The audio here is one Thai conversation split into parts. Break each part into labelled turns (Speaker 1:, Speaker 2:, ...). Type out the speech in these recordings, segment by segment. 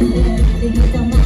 Speaker 1: สิ่งที่ต้อ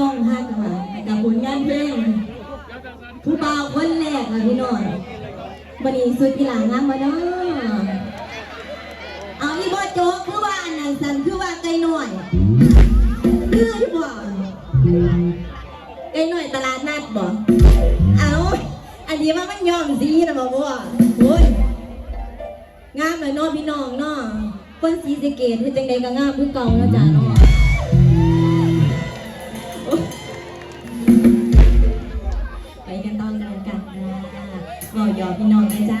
Speaker 1: น้องฮักค่ะกับผลงานเพลงผู้บ่าวคนแรกค่ะพี่น้องวันนี้สุดอีหลางามมาเนาะเอาอีบ่โจ๊กคือว่าอันนั้นสันคือว่าไก่หน่อยคือที่บ่ไก่หน่อยตลาดนัดบ่เอาอันนี้ว่ามันยอมสีนะบ่บ่โอ้ยงามเลยเนาะพี่น้องเนาะคนสีสเกตเฮ็ดจังไดก็งามคือเก่าแล้วจ้าเนาะ พี่น้องนะจ๊ะ